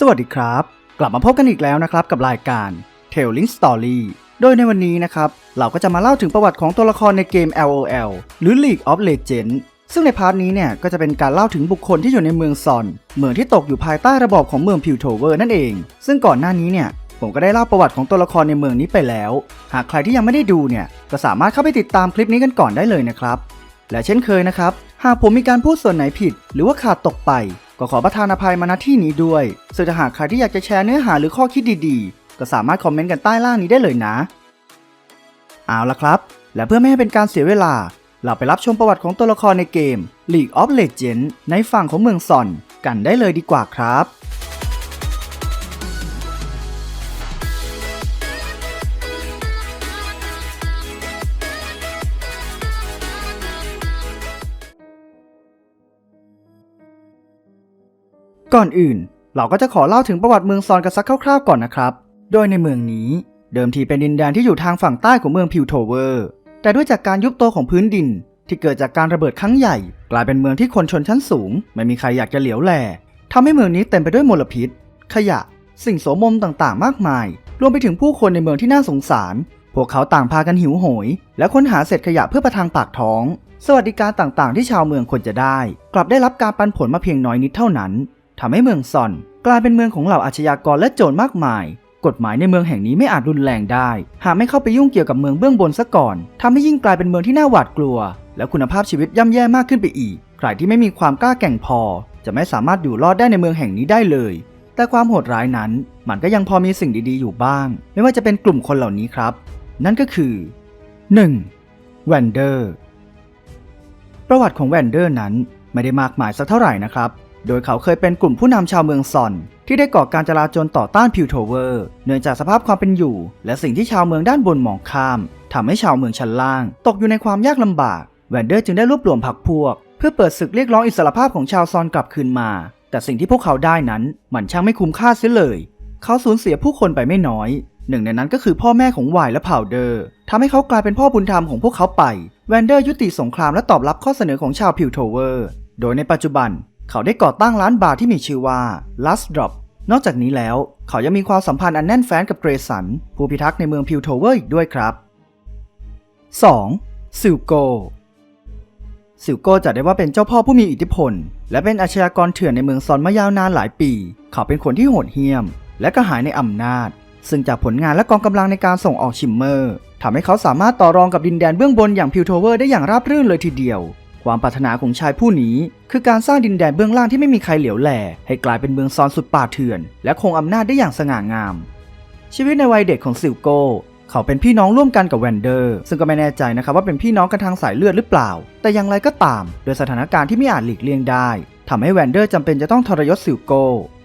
สวัสดีครับ กลับมาพบกันอีกแล้วนะครับกับรายการ Telling Story โดยในวันนี้นะครับ เราก็จะมาเล่าถึงประวัติของตัวละครในเกม LOL หรือ League of Legends ซึ่งในพาร์ทนี้เนี่ยก็จะเป็นการเล่าถึงบุคคลที่อยู่ในเมืองซอน เมืองที่ตกอยู่ภายใต้ระบอบของเมืองพิวโทเวอร์นั่นเอง ซึ่งก่อนหน้านี้เนี่ยผมก็ได้เล่าประวัติของตัวละครในเมืองนี้ไปแล้ว หากใครที่ยังไม่ได้ดูเนี่ยก็สามารถเข้าไปติดตามคลิปนี้กันก่อนได้เลยนะครับ และเช่นเคยนะครับ หากผมมีการพูดส่วนไหนผิด หรือว่าขาดตกไป ก็ขอประทานอภัยมาณที่นี้ด้วยส่วนหากใครที่อยากจะแชร์เนื้อหาหรือข้อคิดดีๆ ก็สามารถคอมเมนต์กันใต้ล่างนี้ได้เลยนะ เอาละครับ และเพื่อไม่ให้เป็นการเสียเวลา เราไปรับชมประวัติของตัวละครในเกม League of Legends ในฝั่งของเมืองซอนกันได้เลยดีกว่าครับ ก่อนอื่น เราก็จะขอเล่าถึงประวัติเมืองซอนกันสักคร่าวๆก่อนนะครับ โดยในเมืองนี้ เดิมทีเป็นดินแดนที่อยู่ทางฝั่งใต้ของเมืองพิวโทเวอร์ แต่ด้วยจากการยุบตัวของพื้นดิน ที่เกิดจากการระเบิดครั้งใหญ่ กลายเป็นเมืองที่คนชนชั้นสูง ไม่มีใครอยากจะเหลียวแลทำให้เมืองนี้เต็มไปด้วยมลพิษ ขยะ สิ่งโสมมต่างๆ มากมาย รวมไปถึงผู้คนในเมืองที่น่าสงสาร พวกเขาต่างพากันหิวโหย และค้นหาเศษขยะเพื่อประทังปากท้อง สวัสดิการต่างๆ ที่ชาวเมืองควรจะได้ กลับได้รับการปันผลมาเพียงน้อยนิดเท่านั้น ทำให้เมืองซอนกลายเป็นเมืองของเหล่าอาชญากรและโจรมากมาย กฎหมายในเมืองแห่งนี้ไม่อาจรุนแรงได้ หากไม่เข้าไปยุ่งเกี่ยวกับเมืองเบื้องบนซะก่อนทำให้ยิ่งกลายเป็นเมืองที่น่าหวาดกลัว และคุณภาพชีวิตย่ำแย่มากขึ้นไปอีก ใครที่ไม่มีความกล้าแกร่งพอ จะไม่สามารถอยู่รอดได้ในเมืองแห่งนี้ได้เลย แต่ความโหดร้ายนั้น มันก็ยังพอมีสิ่งดีๆ อยู่บ้าง ไม่ว่าจะเป็นกลุ่มคนเหล่านี้ครับ นั่นก็คือ 1. แวนเดอร์ประวัติของแวนเดอร์นั้นไม่ได้มากมายสักเท่าไหร่นะครับ โดยเขาเคยเป็นกลุ่มผู้นำชาวเมืองซอน ที่ได้ก่อการจลาจลต่อต้านพิวโทเวอร์ เนื่องจากสภาพความเป็นอยู่ และสิ่งที่ชาวเมืองด้านบนมองข้ามทำให้ชาวเมืองชั้นล่าง ตกอยู่ในความยากลำบาก แวนเดอร์จึงได้รวบรวมพรรคพวก เพื่อเปิดศึกเรียกร้องอิสรภาพของชาวซอนกลับคืนมา แต่สิ่งที่พวกเขาได้นั้น มันช่างไม่คุ้มค่าเสียเลย เขาสูญเสียผู้คนไปไม่น้อย หนึ่งในนั้นก็คือพ่อแม่ของวายและพาวเดอร์ทำให้เขากลายเป็นพ่อบุญธรรมของพวกเขาไป แวนเดอร์ยุติสงครามและตอบรับข้อเสนอของชาวพิวโทเวอร์ โดยในปัจจุบัน เขาได้ก่อตั้งร้านบาร์ที่มีชื่อว่า Last Drop นอกจากนี้แล้ว เขายังมีความสัมพันธ์อันแน่นแฟ้นกับเกรสัน ผู้พิทักษ์ในเมืองพิวโทเวอร์อีกด้วยครับ 2. ซิลโกซิลโกจัดได้ว่าเป็นเจ้าพ่อผู้มีอิทธิพล และเป็นอาชญากรเถื่อนในเมืองซอนมายาวนานหลายปี เขาเป็นคนที่โหดเหี้ยม และก็หายในอำนาจ ซึ่งจากผลงานและกองกำลังในการส่งออกชิมเมอร์ทำให้เขาสามารถต่อรองกับดินแดนเบื้องบนอย่างพิวโทเวอร์ได้อย่างราบรื่นเลยทีเดียว ความปรารถนาของชายผู้นี้ คือการสร้างดินแดนเบื้องล่างที่ไม่มีใครเหลียวแล ให้กลายเป็นเมืองซอนสุดป่าเถื่อน และคงอำนาจได้อย่างสง่างาม ชีวิตในวัยเด็กของซิลโกเขาเป็นพี่น้องร่วมกันกับแวนเดอร์ ซึ่งก็ไม่แน่ใจนะครับว่าเป็นพี่น้องกันทางสายเลือดหรือเปล่า แต่อย่างไรก็ตาม โดยสถานการณ์ที่ไม่อาจหลีกเลี่ยงได้ทำให้แวนเดอร์จำเป็นจะต้องทรยศซิลโก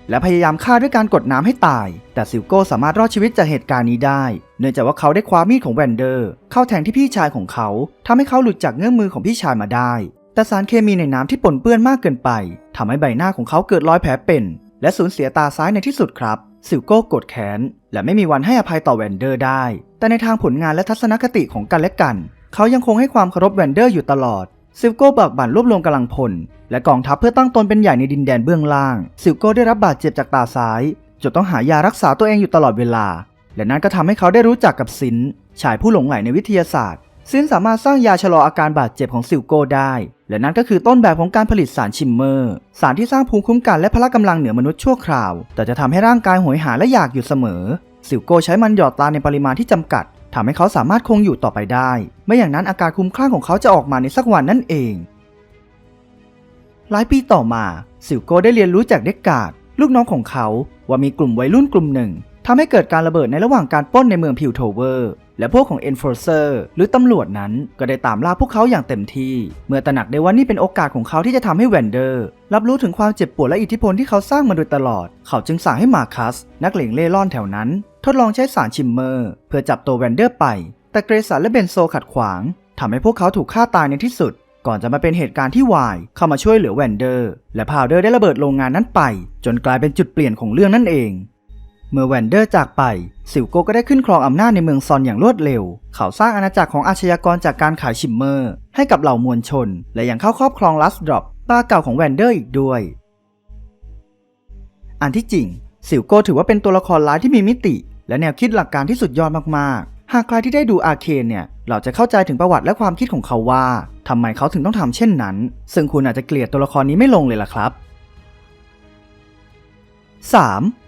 และพยายามฆ่าด้วยการกดน้ำให้ตาย แต่ซิลโกสามารถรอดชีวิตจากเหตุการณ์นี้ได้ เนื่องจากว่าเขาได้คว้ามีดของแวนเดอร์ เข้าแทงที่พี่ชายของเขาทำให้เขาหลุดจากเงื้อมือของพี่ชายมาได้ แต่สารเคมีในน้ำที่ปนเปื้อนมากเกินไปทำให้ใบหน้าของเขาเกิดรอยแผลเป็น และสูญเสียตาซ้ายในที่สุดครับ ซิลโก้โกรธแค้น และไม่มีวันให้อภัยต่อแวนเดอร์ได้ แต่ในทางผลงานและทัศนคติของกันและกัน เขายังคงให้ความเคารพแวนเดอร์อยู่ตลอด ซิลโก้เบิกบั่นรวบรวมกำลังพล และกองทัพเพื่อตั้งตนเป็นใหญ่ในดินแดนเบื้องล่าง ซิลโก้ได้รับบาดเจ็บจากตาซ้ายจนต้องหายารักษาตัวเองอยู่ตลอดเวลา และนั่นก็ทำให้เขาได้รู้จักกับซินชายผู้หลงใหลในวิทยาศาสตร์ ซินสามารถสร้างยาชะลออาการบาดเจ็บของซิลโก้ได้ และนั่นก็คือต้นแบบของการผลิตสารชิมเมอร์ สารที่สร้างภูมิคุ้มกันและพละกำลังเหนือมนุษย์ชั่วคราว แต่จะทำให้ร่างกายโหยหาและอยากอยู่เสมอ ซิลโก้ใช้มันหยอดตาในปริมาณที่จำกัด ทำให้เขาสามารถคงอยู่ต่อไปได้ ไม่อย่างนั้นอาการคุ้มคลั่งของเขาจะออกมาในสักวันนั่นเอง หลายปีต่อมาซิลโกได้เรียนรู้จากเด็กกาดลูกน้องของเขาว่ามีกลุ่มวัยรุ่นกลุ่มหนึ่งทำให้เกิดการระเบิดในระหว่างการป้นในเมืองพิวโทเวอร์ และพวกของ Enforcer หรือตำรวจนั้นก็ได้ตามล่าพวกเขาอย่างเต็มที่ เมื่อตระหนักได้ว่านี่เป็นโอกาสของเขาที่จะทำให้แวนเดอร์ รับรู้ถึงความเจ็บปวดและอิทธิพลที่เขาสร้างมาโดยตลอด เขาจึงสั่งให้มาคัส นักเลงเล่ร่อนแถวนั้น ทดลองใช้สารชิมเมอร์ เพื่อจับตัวแวนเดอร์ไป แต่เกรสันและเบนโซขัดขวางทำให้พวกเขาถูกฆ่าตายในที่สุด ก่อนจะมาเป็นเหตุการณ์ที่วายเข้ามาช่วยเหลือแวนเดอร์ และพาวเดอร์ได้ระเบิดโรงงานนั้นไป จนกลายเป็นจุดเปลี่ยนของเรื่องนั่นเอง เมื่อแวนเดอร์จากไปซิลโกก็ได้ขึ้นครองอำนาจในเมืองซอนอย่างรวดเร็ว เขาสร้างอาณาจักรของอาชญากรจากการขายชิมเมอร์ ให้กับเหล่ามวลชน และยังเข้าครอบครองลัสดรอปบ้าเก่าของแวนเดอร์อีกด้วย อันที่จริง สิวโกถือว่าเป็นตัวละครร้ายที่มีมิติ และแนวคิดหลักการที่สุดยอดมากๆ หากใครที่ได้ดูอาเคนเนี่ย เราจะเข้าใจถึงประวัติและความคิดของเขาว่าทำไมเขาถึงต้องทำเช่นนั้น ซึ่งคุณอาจจะเกลียดตัวละครนี้ไม่ลงเลยล่ะครับ 3.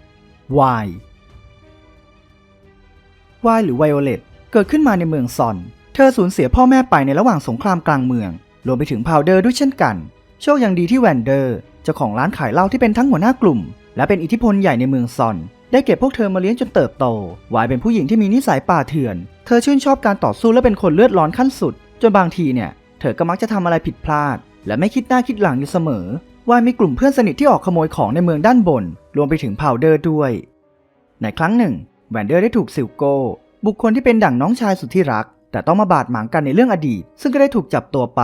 Y Y หรือ Violet เกิดขึ้นมาในเมืองซอน เธอสูญเสียพ่อแม่ไปในระหว่างสงครามกลางเมือง รวมไปถึงพาวเดอร์ด้วยเช่นกัน โชคยังดีที่แวนเดอร์ เจ้าของร้านขายเหล้าที่เป็นทั้งหัวหน้ากลุ่ม และเป็นอิทธิพลใหญ่ในเมืองซอน ได้เก็บพวกเธอมาเลี้ยงจนเติบโต วายเป็นผู้หญิงที่มีนิสัยป่าเถื่อน เธอชื่นชอบการต่อสู้และเป็นคนเลือดร้อนขั้นสุด จนบางทีเนี่ย เธอก็มักจะทำอะไรผิดพลาด และไม่คิดหน้าคิดหลังอยู่เสมอ วายมีกลุ่มเพื่อนสนิทที่ออกขโมยของในเมืองด้านบน รวมไปถึงพาวเดอร์ด้วย ในครั้งหนึ่งแวนเดอร์ได้ถูกซิลโก บุคคลที่เป็นดั่งน้องชายสุดที่รัก แต่ต้องมาบาดหมางกันในเรื่องอดีต ซึ่งก็ได้ถูกจับตัวไป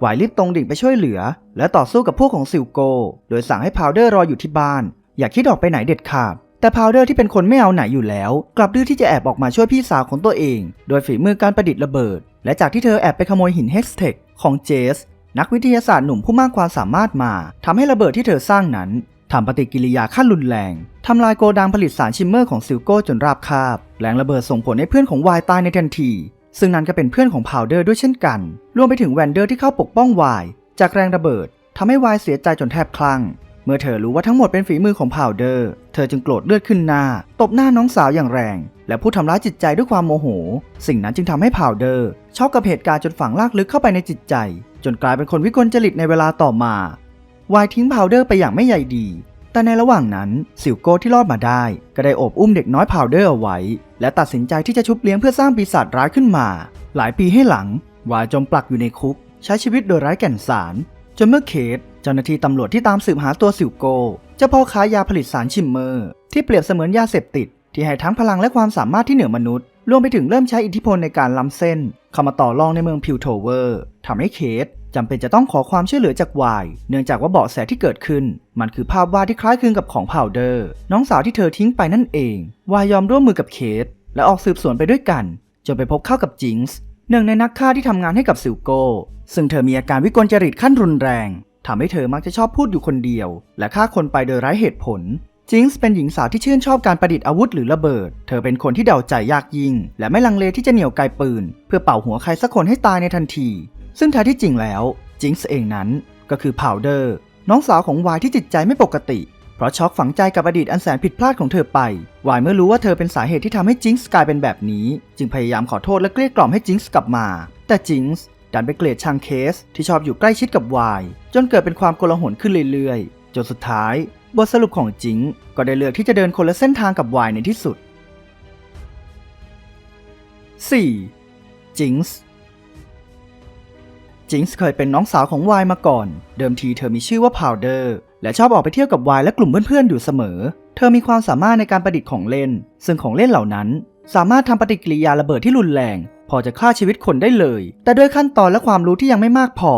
หวายรีบตรงดิ่งไปช่วยเหลือ และต่อสู้กับพวกของซิลโก โดยสั่งให้พาวเดอร์รออยู่ที่บ้าน อย่าคิดออกไปไหนเด็ดขาด แต่พาวเดอร์ที่เป็นคนไม่เอาไหนอยู่แล้ว กลับดื้อที่จะแอบออกมาช่วยพี่สาวของตัวเอง โดยฝีมือการประดิษฐ์ระเบิด และจากที่เธอแอบไปขโมยหินเฮกสเทคของเจส นักวิทยาศาสตร์หนุ่มผู้มากความสามารถมาทำให้ระเบิดที่เธอสร้างนั้น ทำปฏิกิริยาขั้นรุนแรงทำลายโกดังผลิตสารชิมเมอร์ของซิลโก้จนราบคาบ แรงระเบิดส่งผลให้เพื่อนของวายตายในทันที ซึ่งนั่นก็เป็นเพื่อนของพาวเดอร์ด้วยเช่นกัน รวมไปถึงแวนเดอร์ที่เข้าปกป้องวายจากแรงระเบิดทำให้วายเสียใจจนแทบคลั่ง เมื่อเธอรู้ว่าทั้งหมดเป็นฝีมือของพาวเดอร์ เธอจึงโกรธเลือดขึ้นหน้า ตบหน้าน้องสาวอย่างแรง และพูดทำร้ายจิตใจด้วยความโมโห สิ่งนั้นจึงทำให้พาวเดอร์ช็อกกับเหตุการณ์จนฝังลากลึกเข้าไปในจิตใจ จนกลายเป็นคนวิกลจริตในเวลาต่อมา วายทิ้งพาวเดอร์ไปอย่างไม่ใยดี แต่ในระหว่างนั้นสิวโก้ที่รอดมาได้ ก็ได้โอบอุ้มเด็กน้อยพาวเดอร์เอาไว้ และตัดสินใจที่จะชุบเลี้ยงเพื่อสร้างปีศาจร้ายขึ้นมา หลายปีให้หลัง วายจมปลักอยู่ในคุก ใช้ชีวิตโดยไร้แก่นสาร จนเมื่อเคสเจ้าหน้าที่ตำรวจที่ตามสืบหาตัวสิวโกเจ้าพ่อค้ายาผลิตสารชิมเมอร์ ที่เปรียบเสมือนยาเสพติด ที่ให้ทั้งพลังและความสามารถที่เหนือมนุษย์รวมไปถึงเริ่มใช้อิทธิพลในการล้ำเส้น เข้ามาต่อรองในเมืองพิวโทเวอร์ทำให้เคส จำเป็นจะต้องขอความช่วยเหลือจากวาย เนื่องจากว่าเบาะแสที่เกิดขึ้น มันคือภาพวาดที่คล้ายคลึงกับของพาวเดอร์ น้องสาวที่เธอทิ้งไปนั่นเอง วายยอมร่วมมือกับเคสและออกสืบสวนไปด้วยกัน จนไปพบเข้ากับจิงส์หนึ่งในนักฆ่าที่ทำงานให้กับซิลโกซึ่งเธอมีอาการวิกลจริตขั้นรุนแรงทำให้เธอมักจะชอบพูดอยู่คนเดียว และฆ่าคนไปโดยไร้เหตุผลจิงส์เป็นหญิงสาวที่ชื่นชอบการประดิษฐ์อาวุธหรือระเบิด เธอเป็นคนที่เดาใจยากยิ่ง และไม่ลังเลที่จะเหนี่ยวไกปืน เพื่อเป่าหัวใครสักคนให้ตายในทันที ซึ่งแท้ที่จริงแล้วจิงส์เองนั้นก็คือพาวเดอร์น้องสาวของวายที่จิตใจไม่ปกติ เพราะช็อกฝังใจกับอดีตอันแสนผิดพลาดของเธอไปวายเมื่อรู้ว่าเธอเป็นสาเหตุที่ทำให้จิงส์กลายเป็นแบบนี้ จึงพยายามขอโทษและเกลี้ยกล่อมให้จิงส์กลับมา แต่จิงส์ดันไปเกลียดชังเคส ที่ชอบอยู่ใกล้ชิดกับวายจนเกิดเป็นความโกลาหลขึ้นเรื่อยๆ จนสุดท้าย บทสรุปของจิงส์ก็ได้เลือกที่จะเดินคนละเส้นทางกับวายในที่สุด 4. จิงส์ จิงส์เคยเป็นน้องสาวของวายมาก่อน เดิมทีเธอมีชื่อว่าพาวเดอร์และชอบออกไปเที่ยวกับวายและกลุ่มเพื่อนๆอยู่เสมอ เธอมีความสามารถในการประดิษฐ์ของเล่น ซึ่งของเล่นเหล่านั้น สามารถทำปฏิกิริยาระเบิดที่รุนแรง พอจะฆ่าชีวิตคนได้เลย แต่ด้วยขั้นตอนและความรู้ที่ยังไม่มากพอ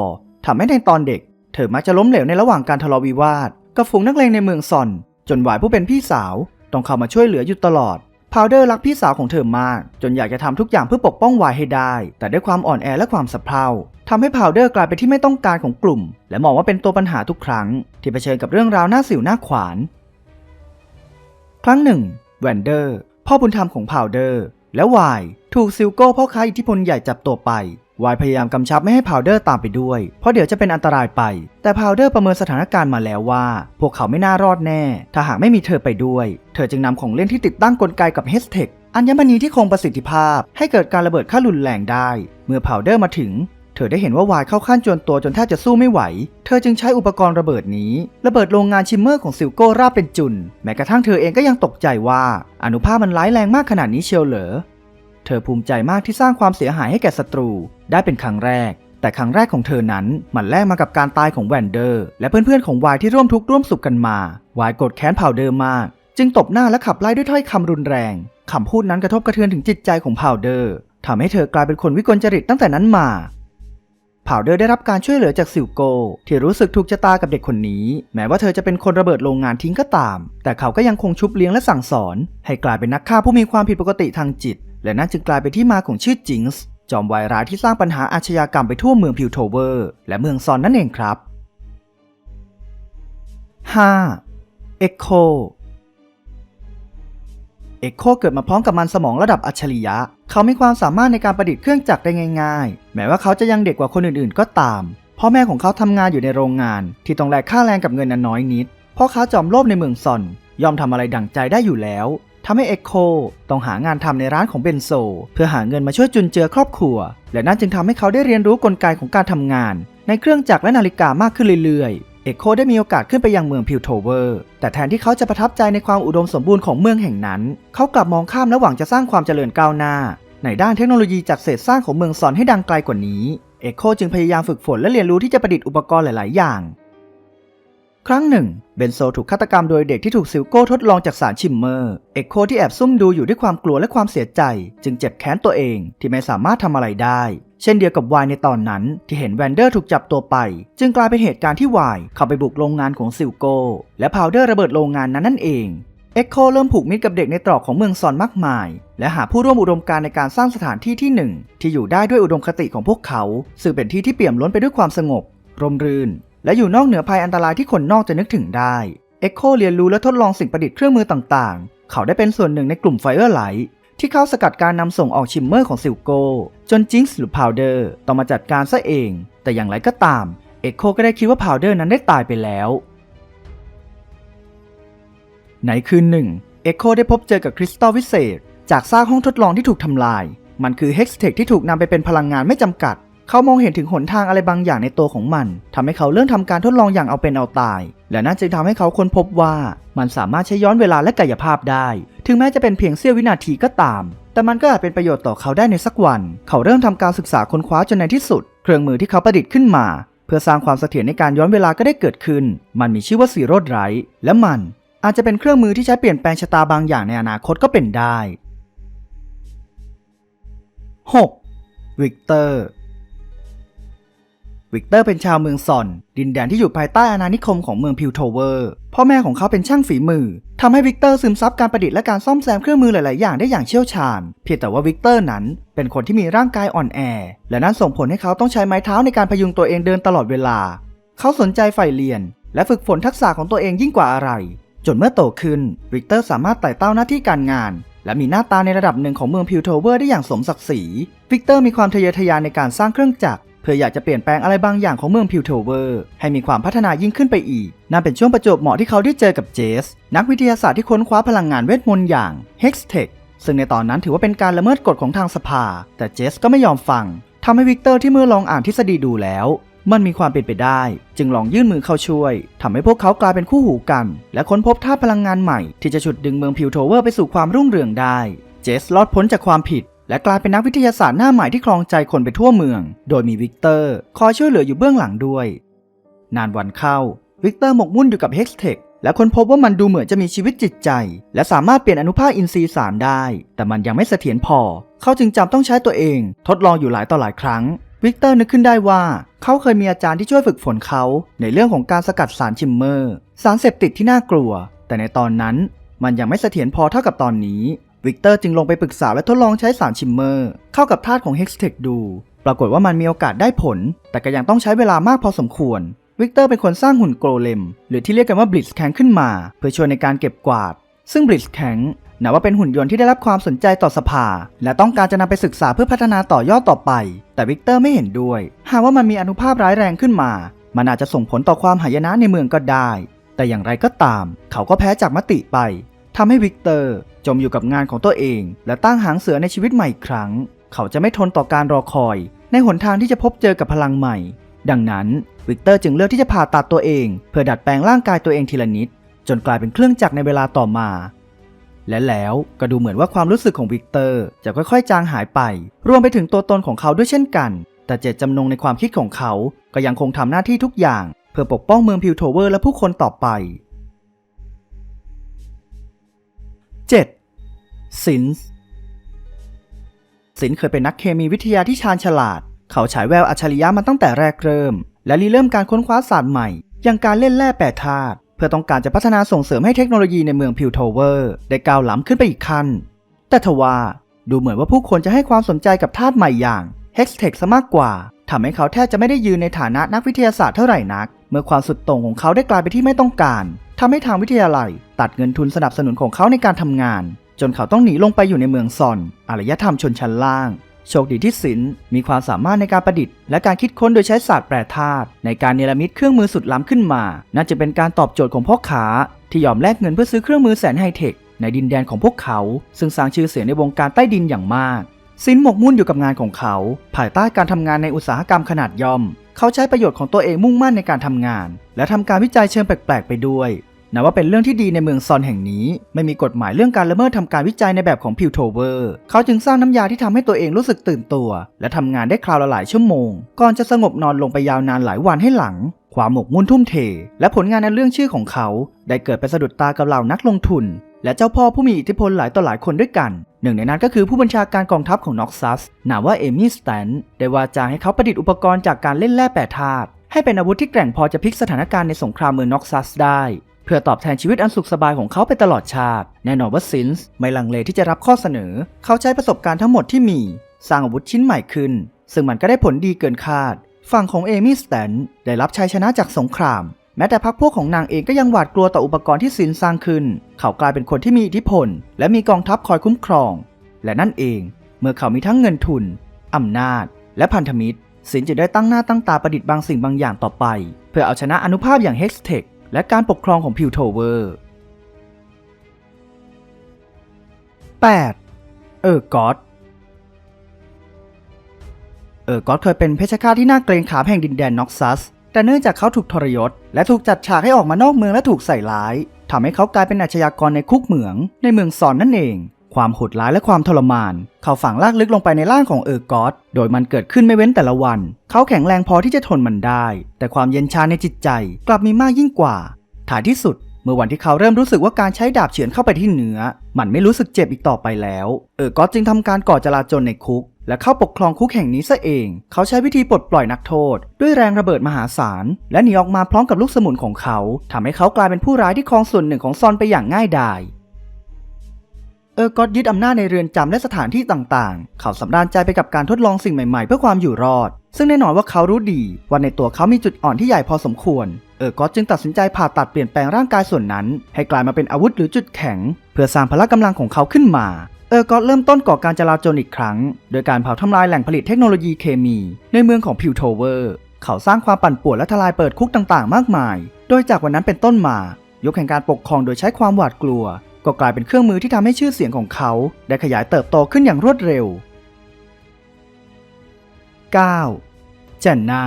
ทำให้ในตอนเด็ก เธอมักจะล้มเหลวในระหว่างการทะเลาะวิวาทกับฝูงนักเลงในเมืองซอน จนวายผู้เป็นพี่สาว ต้องเข้ามาช่วยเหลืออยู่ตลอด พาวเดอร์รักพี่สาวของเธอมาก จนอยากจะทำทุกอย่างเพื่อปกป้องวายให้ได้ แต่ด้วยความอ่อนแอและความสะเพร่าทำให้พาวเดอร์กลายเป็นที่ไม่ต้องการของกลุ่ม และมองว่าเป็นตัวปัญหาทุกครั้ง ที่เผชิญกับเรื่องราวหน้าสิวหน้าขวาน ครั้งหนึ่งแวนเดอร์ พ่อบุญธรรมของพาวเดอร์ และวายถูกซิลโก้พ่อค้าอิทธิพลใหญ่จับตัวไป วายพยายามกำชับไม่ให้พาวเดอร์ตามไปด้วย เพราะเดี๋ยวจะเป็นอันตรายไป แต่พาวเดอร์ประเมินสถานการณ์มาแล้วว่า พวกเขาไม่น่ารอดแน่ ถ้าหากไม่มีเธอไปด้วย เธอจึงนำของเล่นที่ติดตั้งกลไกกับเฮสเทคอัญมณีที่คงประสิทธิภาพ ให้เกิดการระเบิดค่ารุนแรงได้ เมื่อพาวเดอร์มาถึง เธอได้เห็นว่าวายเข้าขั้นจวนตัวจนแทบจะสู้ไม่ไหว เธอจึงใช้อุปกรณ์ระเบิดนี้ ระเบิดโรงงานชิมเมอร์ของซิลโก้ราบเป็นจุน แม้กระทั่งเธอเองก็ยังตกใจว่า อนุภาพมันร้ายแรงมากขนาดนี้เชียวเหรอ เธอภูมิใจมากที่สร้างความเสียหายให้แก่ศัตรู ได้เป็นครั้งแรก แต่ครั้งแรกของเธอนั้นมันแลกมากับการตายของแวนเดอร์ และเพื่อนๆของวายที่ร่วมทุกข์ร่วมสุขกันมาวายโกรธแค้นพาเดอร์มาก จึงตบหน้าและขับไล่ด้วยถ้อยคำรุนแรงคำพูดนั้นกระทบกระเทือนถึงจิตใจของพาเดอร์ทำให้เธอกลายเป็นคนวิกลจริตตั้งแต่นั้นมาพาเดอร์ได้รับการช่วยเหลือจากซิลโก ที่รู้สึกถูกชะตากับเด็กคนนี้ แม้ว่าเธอจะเป็นคนระเบิดโรงงานทิ้งก็ตาม แต่เขาก็ยังคงชุบเลี้ยงและสั่งสอน ให้กลายเป็นนักฆ่าผู้มีความผิดปกติทางจิต และนั่นจึงกลายเป็นที่มาของชื่อจิงส์จอมวายร้ายที่สร้างปัญหาอาชญากรรมไปทั่วเมืองพิวโทเวอร์ และเมืองซอนนั่นเองครับ 5. Echo เอ็กโคเกิดมาพร้อมกับมันสมองระดับอัจฉริยะ เขามีความสามารถในการประดิษฐ์เครื่องจักรได้ง่าย ๆ แม้ว่าเขาจะยังเด็กกว่าคนอื่นๆ ก็ตาม พ่อแม่ของเขาทำงานอยู่ในโรงงาน ที่ต้องแลกค่าแรงกับเงินนั้นน้อยนิด พ่อค้าจอมโลภในเมืองซอนยอมทำอะไรดั่งใจได้อยู่แล้ว ทำให้เอ็กโคต้องหางานทำในร้านของเบนโซ เพื่อหาเงินมาช่วยจุนเจือครอบครัว และนั่นจึงทำให้เขาได้เรียนรู้กลไกของการทำงาน ในเครื่องจักรและนาฬิกามากขึ้นเรื่อยๆ เอ็กโคได้มีโอกาสขึ้นไปยังเมืองพิวโทเวอร์ แต่แทนที่เขาจะประทับใจในความอุดมสมบูรณ์ของเมืองแห่งนั้น เขากลับมองข้ามและหวังจะสร้างความเจริญก้าวหน้า ในด้านเทคโนโลยีจากเศษสร้างของเมืองซอนให้ดังไกลกว่านี้ เอ็กโคจึงพยายามฝึกฝนและเรียนรู้ที่จะประดิษฐ์อุปกรณ์หลาย ๆ อย่าง ครั้งหนึ่ง เบนโซถูกฆาตกรรมโดยเด็กที่ถูกซิลโก้ทดลองจากสารชิมเมอร์ เอ็กโคที่แอบซุ่มดูอยู่ด้วยความกลัวและความเสียใจ จึงเจ็บแค้นตัวเองที่ไม่สามารถทำอะไรได้ เช่นเดียวกับวายในตอนนั้นที่เห็นแวนเดอร์ถูกจับตัวไป จึงกลายเป็นเหตุการณ์ที่วายเข้าไปบุกโรงงานของซิลโก้และพาวเดอร์ระเบิดโรงงานนั้นนั่นเองเอ็กโคเริ่มผูกมิตรกับเด็กในตรอกของเมืองซอนมากมาย และหาผู้ร่วมอุดมการในการสร้างสถานที่ที่หนึ่งที่อยู่ได้ด้วยอุดมคติของพวกเขา ซึ่งเป็นที่ที่เปี่ยมล้นไปด้วยความสงบ ร่มรื่น และอยู่นอกเหนือภัยอันตรายที่คนนอกจะนึกถึงได้เอ็กโคเรียนรู้และทดลองสิ่งประดิษฐ์เครื่องมือต่างๆ เขาได้เป็นส่วนหนึ่งในกลุ่มไฟเออร์ไลท์ที่เข้าสกัดการนำส่งออกชิมเมอร์ของซิลโก จนจิงส์หรือพาวเดอร์ต้องมาจัดการซะเอง แต่อย่างไรก็ตามเอ็กโคก็ได้คิดว่าพาวเดอร์นั้นได้ตายไปแล้วในคืนหนึ่งเอ็กโคได้พบเจอกับคริสตัลวิเศษ จากซากห้องทดลองที่ถูกทำลาย มันคือเฮกซ์เทคที่ถูกนำไปเป็นพลังงานไม่จำกัด เขามองเห็นถึงหนทางอะไรบางอย่างในตัวของมันทำให้เขาเริ่มทำการทดลองอย่างเอาเป็นเอาตาย และนั่นจึงทำให้เขาค้นพบว่า มันสามารถใช้ย้อนเวลาและกายภาพได้ ถึงแม้จะเป็นเพียงเสี้ยววินาทีก็ตาม แต่มันก็อาจเป็นประโยชน์ต่อเขาได้ในสักวัน เขาเริ่มทำการศึกษาค้นคว้าจนในที่สุด เครื่องมือที่เขาประดิษฐ์ขึ้นมา เพื่อสร้างความเสถียรในการย้อนเวลาก็ได้เกิดขึ้น มันมีชื่อว่าซีโรดไร์และมันอาจจะเป็นเครื่องมือที่ใช้เปลี่ยนแปลงชะตาบางอย่างในอนาคตก็เป็นได้ 6. วิกเตอร์ วิกเตอร์เป็นชาวเมืองซอน ดินแดนที่อยู่ภายใต้อาณานิคมของเมืองพิวโทเวอร์ พ่อแม่ของเขาเป็นช่างฝีมือทำให้วิกเตอร์ซึมซับการประดิษฐ์และการซ่อมแซมเครื่องมือหลาย ๆ อย่างได้อย่างเชี่ยวชาญ เพียงแต่ว่าวิกเตอร์นั้นเป็นคนที่มีร่างกายอ่อนแอ และนั่นส่งผลให้เขาต้องใช้ไม้เท้าในการพยุงตัวเองเดินตลอดเวลา เขาสนใจใฝ่เรียน และฝึกฝนทักษะของตัวเองยิ่งกว่าอะไร จนเมื่อโตขึ้น วิกเตอร์สามารถไต่เต้าหน้าที่การงาน และมีหน้าตาในระดับหนึ่งของเมืองพิวโทเวอร์ได้อย่างสมศักดิ์ศรี วิกเตอร์มีความทะเยอทะยานในการสร้างเครื่องจักร เพื่ออยากจะเปลี่ยนแปลงอะไรบางอย่างของเมืองพิวโทเวอร์ ให้มีความพัฒนายิ่งขึ้นไปอีก นั่นเป็นช่วงประจวบเหมาะที่เขาได้เจอกับเจส นักวิทยาศาสตร์ที่ค้นคว้าพลังงานเวทมนต์อย่าง Hextech ซึ่งในตอนนั้นถือว่าเป็นการละเมิดกฎของทางสภา แต่เจสก็ไม่ยอมฟังทำให้วิกเตอร์ที่เมื่อลองอ่านทฤษฎีดูแล้ว มันมีความเป็นไปได้ จึงลองยื่นมือเข้าช่วยทำให้พวกเขากลายเป็นคู่หูกัน และค้นพบท่าพลังงานใหม่ที่จะฉุดดึงเมืองพิวโทเวอร์ไปสู่ความรุ่งเรืองได้ เจสรอดพ้นจากความผิด และกลายเป็นนักวิทยาศาสตร์หน้าใหม่ที่ครองใจคนไปทั่วเมือง โดยมีวิกเตอร์คอยช่วยเหลืออยู่เบื้องหลังด้วย นานวันเข้า วิกเตอร์หมกมุ่นอยู่กับ Hextech และค้นพบว่ามันดูเหมือนจะมีชีวิตจิตใจ และสามารถเปลี่ยนอนุภาคอินทรีย์สารได้ แต่มันยังไม่เสถียรพอ เขาจึงจำต้องใช้ตัวเอง ทดลองอยู่หลายต่อหลายครั้ง วิกเตอร์นึกขึ้นได้ว่า เขาเคยมีอาจารย์ที่ช่วยฝึกฝนเขา ในเรื่องของการสกัดสารชิมเมอร์ สารเสพติดที่น่ากลัว แต่ในตอนนั้นมันยังไม่เสถียรพอเท่ากับตอนนี้ วิกเตอร์จึงลงไปปรึกษาและทดลองใช้สารชิมเมอร์ เข้ากับธาตุของ Hextech ดู ปรากฏว่ามันมีโอกาสได้ผล แต่ก็ยังต้องใช้เวลามากพอสมควร วิกเตอร์เป็นคนสร้างหุ่นโกลเลม หรือที่เรียกกันว่าบลิ z แ a งขึ้นมา เพื่อช่วยในการเก็บกวาด ซึ่งบลิ z แ a งนับว่าเป็นหุ่นยนต์ที่ได้รับความสนใจต่อสภา และต้องการจะนำไปศึกษาเพื่อพัฒนาต่อยอดต่อไป แต่วิกเตอร์ไม่เห็นด้วย หากว่ามันมีอนุภาพร้ายแรงขึ้นมา มันอาจจะส่งผลต่อความหายนะในเมืองก็ได้ แต่อย่างไรก็ตาม เขาก็แพ้จากมติไปทำให้วิกเตอร์ จมอยู่กับงานของตัวเอง และตั้งหางเสือในชีวิตใหม่อีกครั้ง เขาจะไม่ทนต่อการรอคอย ในหนทางที่จะพบเจอกับพลังใหม่ ดังนั้นวิกเตอร์จึงเลือกที่จะผ่าตัดตัวเอง เพื่อดัดแปลงร่างกายตัวเองทีละนิด จนกลายเป็นเครื่องจักรในเวลาต่อมา และแล้วก็ดูเหมือนว่าความรู้สึกของวิกเตอร์จะค่อยๆ จางหายไป รวมไปถึงตัวตนของเขาด้วยเช่นกัน แต่เจตจำนงในความคิดของเขา ก็ยังคงทำหน้าที่ทุกอย่าง เพื่อปกป้องเมืองพิวโทเวอร์และผู้คนต่อไป 7. ซินสินเคยเป็นนักเคมีวิทยาที่ชาญฉลาด เขาฉายแววอัจฉริยะมาตั้งแต่แรกเริ่ม และริเริ่มการค้นคว้าศาสตร์ใหม่ อย่างการเล่นแร่แปรธาตุเพื่อต้องการจะพัฒนาส่งเสริมให้เทคโนโลยีในเมืองพิวโทเวอร์ ได้ก้าวล้ำขึ้นไปอีกขั้น แต่ทว่าดูเหมือนว่าผู้คนจะให้ความสนใจกับธาตุใหม่อย่าง Hextech ซะมากกว่าทำให้เขาแทบจะไม่ได้ยืนในฐานะนักวิทยาศาสตร์เท่าไหร่นัก เมื่อความสุดโต่งของเขาได้กลายไปที่ไม่ต้องการทำให้ทางวิทยาลัย ตัดเงินทุนสนับสนุนของเขาในการทำงาน จนเขาต้องหนีลงไปอยู่ในเมืองซอนอารยธรรมชนชั้นล่าง โชคดีที่สินมีความสามารถในการประดิษฐ์และการคิดค้นโดยใช้ศาสตร์แปรธาตุในการเนรมิตเครื่องมือสุดล้ำขึ้นมา น่าจะเป็นการตอบโจทย์ของพ่อค้าที่ยอมแลกเงินเพื่อซื้อเครื่องมือแสนไฮเทคในดินแดนของพวกเขา ซึ่งสร้างชื่อเสียงในวงการใต้ดินอย่างมากสินหมกมุ่นอยู่กับงานของเขา ภายใต้การทำงานในอุตสาหกรรมขนาดย่อม เขาใช้ประโยชน์ของตัวเองมุ่งมั่นในการทำงาน และทำการวิจัยเชิงแปลก ๆ ไปด้วย นับว่าเป็นเรื่องที่ดีในเมืองซอนแห่งนี้ ไม่มีกฎหมายเรื่องการละเมิดทำการวิจัยในแบบของพิวโทเวอร์เขาจึงสร้างน้ำยาที่ทำให้ตัวเองรู้สึกตื่นตัว และทำงานได้คราวละหลายชั่วโมง ก่อนจะสงบนอนลงไปยาวนานหลายวันให้หลัง ความหมกมุ่นทุ่มเท และผลงานในเรื่องชื่อของเขา ได้เกิดไปสะดุดตากับเหล่านักลงทุน และเจ้าพ่อผู้มีอิทธิพลหลายต่อหลายคนด้วยกัน หนึ่งในนั้นก็คือผู้บัญชาการกองทัพของน็อกซัสนามว่าเอมี่สแตนได้ว่าจ้างให้เขาประดิษฐ์อุปกรณ์จากการเล่นแร่แปรธาตุให้เป็นอาวุธที่แกร่งพอจะพลิกสถานการณ์ในสงครามเมืองน็อกซัสได้ พื่อตอบแทนชีวิตอันสุขสบายของเขาไปตลอดชาติ แน่นอนว่าซินส์ไม่ลังเลที่จะรับข้อเสนอ เขาใช้ประสบการณ์ทั้งหมดที่มี สร้างอาวุธชิ้นใหม่ขึ้น ซึ่งมันก็ได้ผลดีเกินคาด ฝั่งของเอมี่สแตนได้รับชัยชนะจากสงคราม แม้แต่พักพวกของนางเองก็ยังหวาดกลัวต่ออุปกรณ์ที่ซินสร้างขึ้น เขากลายเป็นคนที่มีอิทธิพล และมีกองทัพคอยคุ้มครอง และนั่นเอง เมื่อเขามีทั้งเงินทุนอำนาจ และพันธมิตรสินจึงได้ตั้งหน้าตั้งตาประดิษฐ์บางสิ่งบางอย่างต่อไป เพื่อเอาชนะอนุภาพอย่างเฮกซ์เทค และการปกครองของพิวโทเวอร์ 8. เออร์กอตเออร์กอตเคยเป็นเพชฌฆาตที่น่าเกรงขามแห่งดินแดนน็อกซัส แต่เนื่องจากเขาถูกทรยศ และถูกจัดฉากให้ออกมานอกเมืองและถูกใส่ร้ายทำให้เขากลายเป็นอาชญากรในคุกเหมืองในเมืองซอนนั่นเอง ความโหดร้ายและความทรมาน เขาฝังลากลึกลงไปในร่างของเออร์กอตโดยมันเกิดขึ้นไม่เว้นแต่ละวัน เขาแข็งแรงพอที่จะทนมันได้ แต่ความเย็นชาในจิตใจกลับมีมากยิ่งกว่าท้ายที่สุด เมื่อวันที่เขาเริ่มรู้สึกว่าการใช้ดาบเฉือนเข้าไปที่เนื้อ มันไม่รู้สึกเจ็บอีกต่อไปแล้ว เออร์กอตจึงทำการก่อจลาจลในคุกและเข้าปกครองคุกแห่งนี้ซะเอง เขาใช้วิธีปลดปล่อยนักโทษ ด้วยแรงระเบิดมหาศาล และหนีออกมาพร้อมกับลูกสมุนของเขาทำให้เขากลายเป็นผู้ร้ายที่ครองส่วนหนึ่งของซอนไปอย่างง่ายดาย เออร์กอตยึดอำนาจในเรือนจำและสถานที่ต่างๆ เขาสำราญใจไปกับการทดลองสิ่งใหม่ๆ เพื่อความอยู่รอด ซึ่งแน่นอนว่าเขารู้ดีว่าในตัวเขามีจุดอ่อนที่ใหญ่พอสมควร เออร์กอตจึงตัดสินใจผ่าตัดเปลี่ยนแปลงร่างกายส่วนนั้น ให้กลายมาเป็นอาวุธหรือจุดแข็ง เพื่อสร้างพละกำลังของเขาขึ้นมา เออร์กอตเริ่มต้นก่อการจลาจลอีกครั้ง โดยการเผาทำลายแหล่งผลิตเทคโนโลยีเคมี ในเมืองของพิวโทเวอร์ เขาสร้างความปั่นป่วนและทลายเปิดคุกต่างๆ มากมาย โดยจากวันนั้นเป็นต้นมายกแห่งการปกครองโดยใช้ความหวาดกลัว ก็กลายเป็นเครื่องมือที่ทำให้ชื่อเสียงของเขา ได้ขยายเติบโตขึ้นอย่างรวดเร็ว 9. จันนา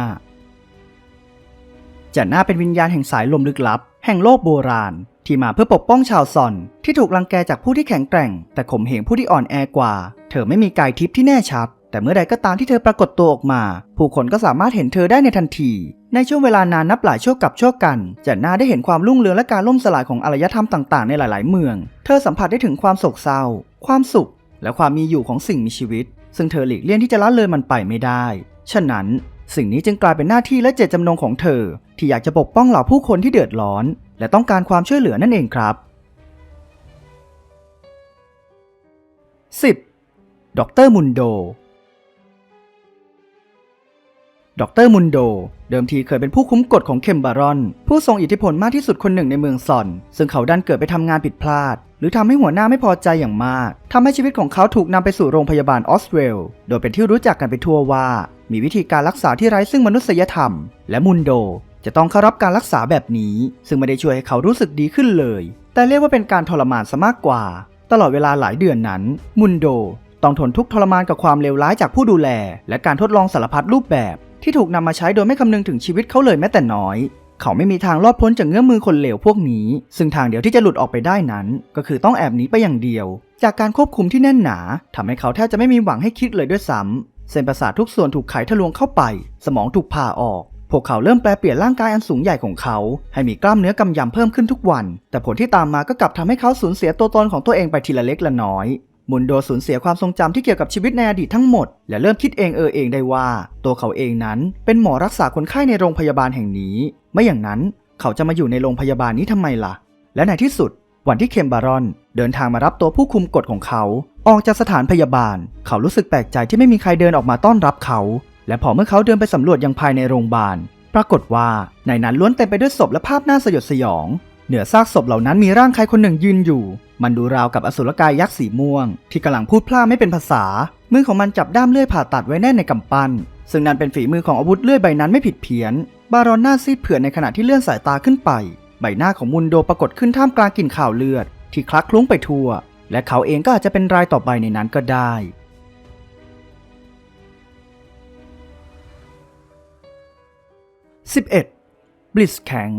จันนาเป็นวิญญาณแห่งสายลมลึกลับ แห่งโลกโบราณ ที่มาเพื่อปกป้องชาวซอน ที่ถูกรังแกจากผู้ที่แข็งแกร่ง แต่ข่มเหงผู้ที่อ่อนแอกว่า เธอไม่มีกายทิพย์ที่แน่ชัด แต่เมื่อใดก็ตามที่เธอปรากฏตัวออกมา ผู้คนก็สามารถเห็นเธอได้ในทันที ในช่วงเวลานานนับหลายชั่วกับชั่วกันจันนาได้เห็นความรุ่งเรืองและการล่มสลายของอารยธรรมต่างๆ ในหลาย ๆ เมือง เธอสัมผัสได้ถึงความโศกเศร้า ความสุข และความมีอยู่ของสิ่งมีชีวิต ซึ่งเธอหลีกเลี่ยงที่จะละเลยมันไปไม่ได้ ฉะนั้น สิ่งนี้จึงกลายเป็นหน้าที่และเจตจำนงของเธอ ที่อยากจะปกป้องเหล่าผู้คนที่เดือดร้อน และต้องการความช่วยเหลือนั่นเองครับ 10. ดรมุนโด ดรมุนโด เดิมทีเคยเป็นผู้คุ้มกฎของเคมบารอน ผู้ทรงอิทธิพลมากที่สุดคนหนึ่งในเมืองซอน ซึ่งเขาดันเกิดไปทำงานผิดพลาด หรือทำให้หัวหน้าไม่พอใจอย่างมากทำให้ชีวิตของเขาถูกนำไปสู่โรงพยาบาลออสเวลโดยเป็นที่รู้จักกันไปทั่วว่า มีวิธีการรักษาที่ไร้ซึ่งมนุษยธรรม และมุนโด จะต้องเข้ารับการรักษาแบบนี้ ซึ่งไม่ได้ช่วยให้เขารู้สึกดีขึ้นเลย แต่เรียกว่าเป็นการทรมานซะมากกว่า ตลอดเวลาหลายเดือนนั้น มุนโดต้องทนทุกข์ทรมานกับความเลวร้ายจากผู้ดูแล และการทดลองสารพัดรูปแบบ ที่ถูกนำมาใช้โดยไม่คำนึงถึงชีวิตเขาเลยแม้แต่น้อย เขาไม่มีทางรอดพ้นจากเงื้อมือคนเหลวพวกนี้ ซึ่งทางเดียวที่จะหลุดออกไปได้นั้น ก็คือต้องแอบหนีไปอย่างเดียว จากการควบคุมที่แน่นหนาทำให้เขาแทบจะไม่มีหวังให้คิดเลยด้วยซ้ำเส้นประสาททุกส่วนถูกไขทะลวงเข้าไป สมองถูกผ่าออกพวกเขาเริ่มแปลเปลี่ยนร่างกายอันสูงใหญ่ของเขา ให้มีกล้ามเนื้อกำยำเพิ่มขึ้นทุกวัน แต่ผลที่ตามมาก็กลับทำให้เขาสูญเสียตัวตนของตัวเองไปทีละเล็กละน้อย มุนโดสูญเสียความทรงจำที่เกี่ยวกับชีวิตในอดีตทั้งหมด และเริ่มคิดเองเออเองได้ว่า ตัวเขาเองนั้นเป็นหมอรักษาคนไข้ในโรงพยาบาลแห่งนี้ ไม่อย่างนั้นเขาจะมาอยู่ในโรงพยาบาลนี้ทำไมล่ะ และในที่สุด วันที่เคมบารอน เดินทางมารับตัวผู้คุมกฎของเขา ออกจากสถานพยาบาล เขารู้สึกแปลกใจที่ไม่มีใครเดินออกมาต้อนรับเขา และพอเมื่อเขาเดินไปสำรวจยังภายในโรงพยาบาล ปรากฏว่าในนั้นล้วนเต็มไปด้วยศพและภาพน่าสยดสยอง เหนือซากศพเหล่านั้นมีร่างใครคนหนึ่งยืนอยู่ มันดูราวกับอสุรกายยักษ์สีม่วง ที่กำลังพูดพล่าไม่เป็นภาษา มือของมันจับด้ามเลื่อยผ่าตัดไว้แน่นในกำปั้น ซึ่งนั่นเป็นฝีมือของอาวุธเลื่อยใบนั้นไม่ผิดเพี้ยน บารอนหน้าซีดเผือดในขณะที่เลื่อนสายตาขึ้นไป ใบหน้าของมุนโดปรากฏขึ้นท่ามกลางกลิ่นข่าวเลือด ที่คลักคลุ้งไปทั่ว และเขาเองก็อาจจะเป็นรายต่อไปในนั้นก็ได้ 11. บลิสแข็ง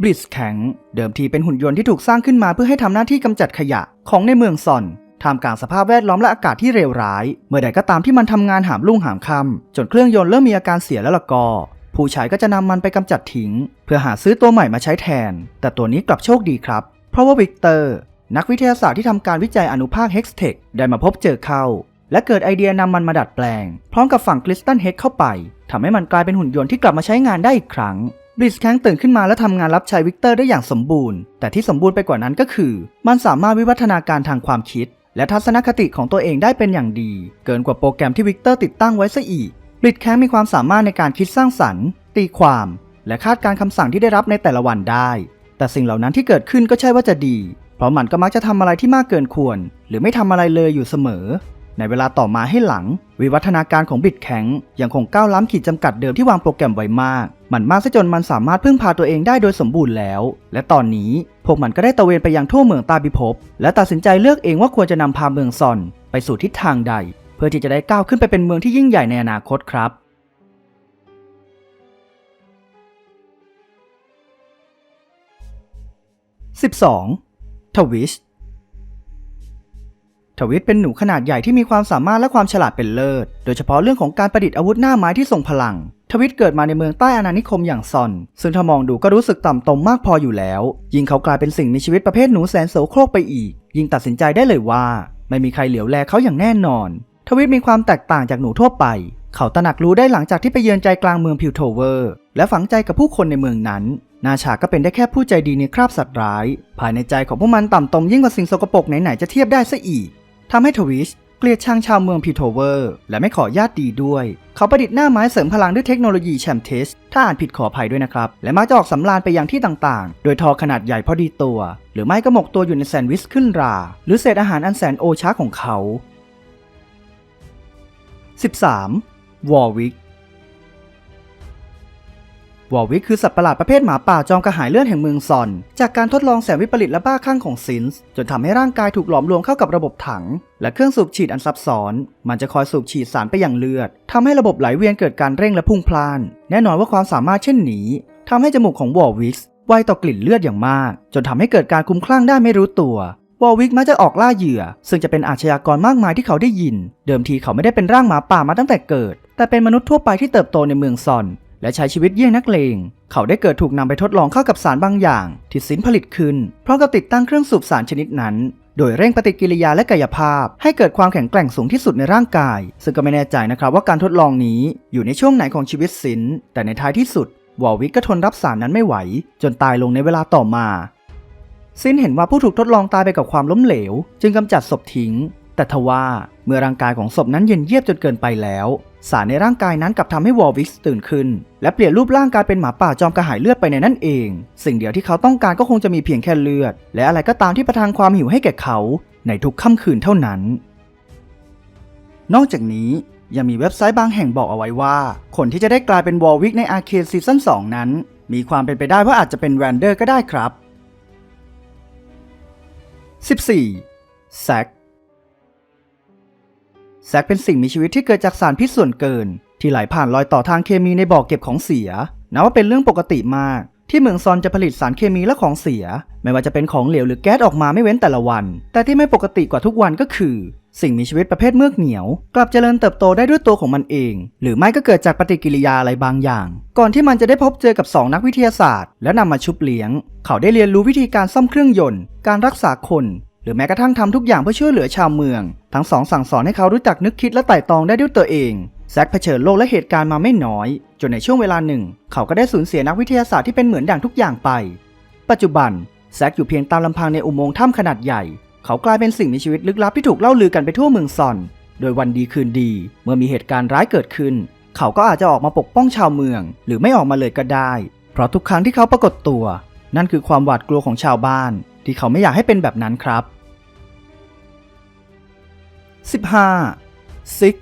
บลิสแข็งเดิมทีเป็นหุ่นยนต์ที่ถูกสร้างขึ้นมาเพื่อให้ทำหน้าที่กำจัดขยะของในเมืองซอนท่ามกลางสภาพแวดล้อมและอากาศที่เลวร้าย เมื่อใดก็ตามที่มันทำงานหามรุ่งหามค่ำจนเครื่องยนต์เริ่มมีอาการเสียแล้วละก็ ผู้ใช้ก็จะนำมันไปกำจัดทิ้ง เพื่อหาซื้อตัวใหม่มาใช้แทน แต่ตัวนี้กลับโชคดีครับ เพราะว่าวิกเตอร์ นักวิทยาศาสตร์ที่ทำการวิจัยอนุภาค Hextech ได้มาพบเจอเข้า และเกิดไอเดียนำมันมาดัดแปลง พร้อมกับฝั่งคริสตันเฮดเข้าไปทำให้มันกลายเป็นหุ่นยนต์ที่กลับมาใช้งานได้อีกครั้ง บริสแคงตื่นขึ้นมาและทำงานรับใช้วิกเตอร์ได้อย่างสมบูรณ์ แต่ที่สมบูรณ์ไปกว่านั้นก็คือ มันสามารถวิวัฒนาการทางความคิด และทัศนคติของตัวเองได้เป็นอย่างดี เกินกว่าโปรแกรมที่วิกเตอร์ติดตั้งไว้ซะอีกบริสแคงมีความสามารถในการคิดสร้างสรรค์ ตีความ และคาดการคำสั่งที่ได้รับในแต่ละวันได้ แต่สิ่งเหล่านั้นที่เกิดขึ้นก็ใช่ว่าจะดี เพราะมันก็มักจะทำอะไรที่มากเกินควร หรือไม่ทำอะไรเลยอยู่เสมอ ในเวลาต่อมาให้หลัง วิวัฒนาการของบิดแข็งยังคงก้าวล้ำขีดจำกัดเดิมที่วางโปรแกรมไว้มาก มันมากซะจนมันสามารถพึ่งพาตัวเองได้โดยสมบูรณ์แล้ว และตอนนี้พวกมันก็ได้ตะเวนไปยังทั่วเมืองตาบิภพและตัดสินใจเลือกเองว่าควรจะนำพาเมืองซอนไปสู่ทิศทางใด เพื่อที่จะได้ก้าวขึ้นไปเป็นเมืองที่ยิ่งใหญ่ในอนาคตครับ 12. ทวิชทวิตเป็นหนูขนาดใหญ่ที่มีความสามารถและความฉลาดเป็นเลิศ โดยเฉพาะเรื่องของการประดิษฐ์อาวุธหน้าไม้ที่ทรงพลัง ทวิตเกิดมาในเมืองใต้อาณานิคมอย่างซอน ซึ่งถ้ามองดูก็รู้สึกต่ำตมมากพออยู่แล้ว ยิ่งเขากลายเป็นสิ่งมีชีวิตประเภทหนูแสนโสโครกไปอีก ยิ่งตัดสินใจได้เลยว่า ไม่มีใครเหลียวแลเขาอย่างแน่นอน ทวิตมีความแตกต่างจากหนูทั่วไป เขาตระหนักรู้ได้หลังจากที่ไปเยือนใจกลางเมืองพิวโทเวอร์ และฝังใจกับผู้คนในเมืองนั้น นาชาก็เป็นได้แค่ผู้ใจดีในคราบสัตว์ร้าย ภายในใจของพวกมันต่ำตมยิ่งกว่าสิ่งสกปรกไหนๆจะเทียบได้ซะอีกทำให้ทวิช เกลียดชังชาวเมืองพิโทเวอร์ และไม่ขอญาติดีด้วย เขาประดิษฐ์หน้าไม้เสริมพลังด้วยเทคโนโลยีแชมเทส ถ้าอ่านผิดขออภัยด้วยนะครับ และมักจะออกสำราญไปยังที่ต่างๆ โดยทอขนาดใหญ่พอดีตัว หรือไม่ก็หมกตัวอยู่ในแซนด์วิชขึ้นรา หรือเศษอาหารอันแสนโอชาของเขา 13. วอร์วิก วอร์วิกคือสัตว์ประหลาดประเภทหมาป่าจอมกระหายเลือดแห่งเมืองซอน จากการทดลองแสนวิปริตและบ้าคลั่งของซินส์จนทำให้ร่างกายถูกหลอมรวมเข้ากับระบบถัง และเครื่องสูบฉีดอันซับซ้อน มันจะคอยสูบฉีดสารไปยังเลือดทำให้ระบบไหลเวียนเกิดการเร่งและพุ่งพล่าน แน่นอนว่าความสามารถเช่นนี้ทำให้จมูกของวอร์วิกไวต่อกลิ่นเลือดอย่างมาก จนทำให้เกิดการคุ้มคลั่งได้ไม่รู้ตัววอลวิกมักจะออกล่าเหยื่อ ซึ่งจะเป็นอาชญากรมากมายที่เขาได้ยิน เดิมทีเขาไม่ได้เป็นร่างหมาป่ามาตั้งแต่เกิด แต่เป็นมนุษย์ทั่วไปที่เติบโตในเมืองซอน และใช้ชีวิตเยี่ยงนักเลง เขาได้เกิดถูกนำไปทดลองเข้ากับสารบางอย่าง ที่สินผลิตขึ้นพร้อมกับติดตั้งเครื่องสูบสารชนิดนั้น โดยเร่งปฏิกิริยาและกายภาพ ให้เกิดความแข็งแกร่งสูงที่สุดในร่างกาย ซึ่งก็ไม่แน่ใจนะครับว่าการทดลองนี้อยู่ในช่วงไหนของชีวิตสินแต่ในท้ายที่สุดวอลวิกก็ทนรับสารนั้นไม่ไหว จนตายลงในเวลาต่อมา ซินเห็นว่าผู้ถูกทดลองตายไปกับความล้มเหลว จึงกำจัดศพทิ้ง แต่ทว่าเมื่อร่างกายของศพนั้นเย็นเยียบจนเกินไปแล้ว สารในร่างกายนั้นกลับทำให้วอลวิกตื่นขึ้น และเปลี่ยนรูปร่างกายเป็นหมาป่าจอมกระหายเลือดไปในนั่นเอง สิ่งเดียวที่เขาต้องการก็คงจะมีเพียงแค่เลือด และอะไรก็ตามที่ประทานความหิวให้แก่เขาในทุกค่ำคืนเท่านั้น นอกจากนี้ยังมีเว็บไซต์บางแห่งบอกเอาไว้ว่า คนที่จะได้กลายเป็นวอลวิกในอาร์เคดซีซั่น2นั้น มีความเป็นไปได้ว่าอาจจะเป็นแรนเดอร์ก็ได้ครับ 14. แซก แซกเป็นสิ่งมีชีวิตที่เกิดจากสารพิษส่วนเกิน ที่ไหลผ่านรอยต่อทางเคมีในบ่อเก็บของเสียนับว่าเป็นเรื่องปกติมาก ที่เมืองซอนจะผลิตสารเคมีและของเสีย ไม่ว่าจะเป็นของเหลวหรือแก๊สออกมาไม่เว้นแต่ละวัน แต่ที่ไม่ปกติกว่าทุกวันก็คือ สิ่งมีชีวิตประเภทเมือกเหนียว กลับเจริญเติบโตได้ด้วยตัวของมันเอง หรือไม่ก็เกิดจากปฏิกิริยาอะไรบางอย่าง ก่อนที่มันจะได้พบเจอกับสองนักวิทยาศาสตร์ และนำมาชุบเลี้ยง เขาได้เรียนรู้วิธีการซ่อมเครื่องยนต์ การรักษาคน หรือแม้กระทั่งทำทุกอย่างเพื่อช่วยเหลือชาวเมือง ทั้งสองสั่งสอนให้เขารู้จักนึกคิดและไต่ตองได้ด้วยตัวเองแซคเผชิญโลกและเหตุการณ์มาไม่น้อย จนในช่วงเวลาหนึ่ง เขาก็ได้สูญเสียนักวิทยาศาสตร์ที่เป็นเหมือนดั่งทุกอย่างไป ปัจจุบันแซคอยู่เพียงตามลำพังในอุโมงค์ถ้ำขนาดใหญ่ เขากลายเป็นสิ่งมีชีวิตลึกลับที่ถูกเล่าลือกันไปทั่วเมืองซอน โดยวันดีคืนดี เมื่อมีเหตุการณ์ร้ายเกิดขึ้น เขาก็อาจจะออกมาปกป้องชาวเมือง หรือไม่ออกมาเลยก็ได้ เพราะทุกครั้งที่เขาปรากฏตัว นั่นคือความหวาดกลัวของชาวบ้าน ที่เขาไม่อยากให้เป็นแบบนั้นครับ 15. ซิก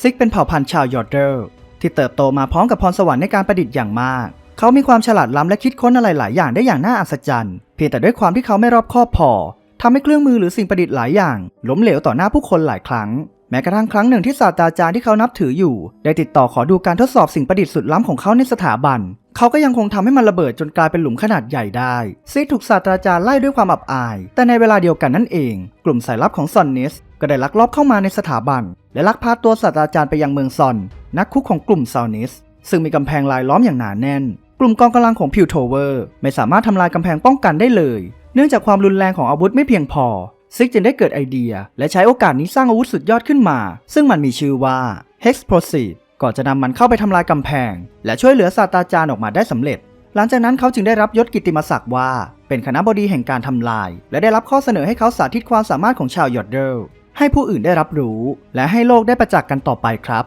ซิกเป็นเผ่าพันธุ์ชาวยอร์เดอร์ที่เติบโตมาพร้อมกับพรสวรรค์ในการประดิษฐ์อย่างมาก เขามีความฉลาดล้ำและคิดค้นอะไรหลายอย่างได้อย่างน่าอัศจรรย์ เพียงแต่ด้วยความที่เขาไม่รอบคอบพอทำให้เครื่องมือหรือสิ่งประดิษฐ์หลายอย่างล้มเหลวต่อหน้าผู้คนหลายครั้ง แม้กระทั่งครั้งหนึ่งที่ศาสตราจารย์ที่เขานับถืออยู่ ได้ติดต่อขอดูการทดสอบสิ่งประดิษฐ์สุดล้ำของเขาในสถาบัน เขาก็ยังคงทำให้มันระเบิดจนกลายเป็นหลุมขนาดใหญ่ได้ซิกถูกศาสตราจารย์ไล่ด้วยความอับอาย แต่ในเวลาเดียวกันนั่นเอง กลุ่มสายลับของซอนนิสก็ได้ลักลอบเข้ามาในสถาบัน และลักพาตัวศาสตราจารย์ไปยังเมืองซอน นักคุกของกลุ่มซอนิสซึ่งมีกำแพงลายล้อมอย่างหนาแน่น กลุ่มกองกำลังของพิวโทเวอร์ ไม่สามารถทำลายกำแพงป้องกันได้เลย เนื่องจากความรุนแรงของอาวุธไม่เพียงพอ ซิกจึงได้เกิดไอเดีย และใช้โอกาสนี้สร้างอาวุธสุดยอดขึ้นมา ซึ่งมันมีชื่อว่า Hex Proceed ก่อนจะนำมันเข้าไปทำลายกำแพง และช่วยเหลือศาสตราจารย์ออกมาได้สำเร็จ หลังจากนั้นเขาจึงได้รับยศกิตติมศักดิ์ว่า เป็นคณะบดีแห่งการทำลาย และได้รับข้อเสนอให้เขาสาธิตความสามารถของชาวยอร์เดลให้ผู้อื่นได้รับรู้ และให้โลกได้ประจักษ์กันต่อไปครับ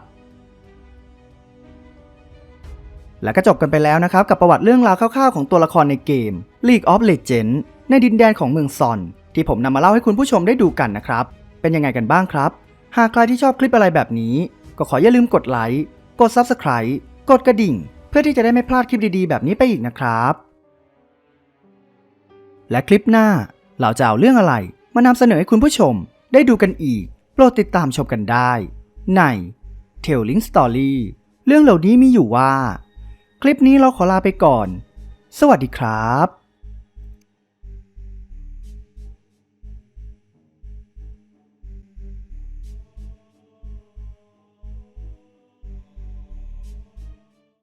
และก็จบกันไปแล้วนะครับ กับประวัติเรื่องราวคร่าวๆของตัวละครในเกม League of Legends ในดินแดนของเมืองซอน ที่ผมนำมาเล่าให้คุณผู้ชมได้ดูกันนะครับ เป็นยังไงกันบ้างครับ หากใครที่ชอบคลิปอะไรแบบนี้ ก็ขออย่าลืมกดไลค์ กด Subscribe กดกระดิ่ง เพื่อที่จะได้ไม่พลาดคลิปดีๆ แบบนี้ไปอีกนะครับ และคลิปหน้าเราจะเอาเรื่องอะไร มานำเสนอให้คุณผู้ชมได้ดูกันอีก โปรดติดตามชมกันได้ ใน Telling Story เรื่องเหล่านี้มีอยู่ว่า คลิปนี้เราขอลาไปก่อน สวัสดีครับ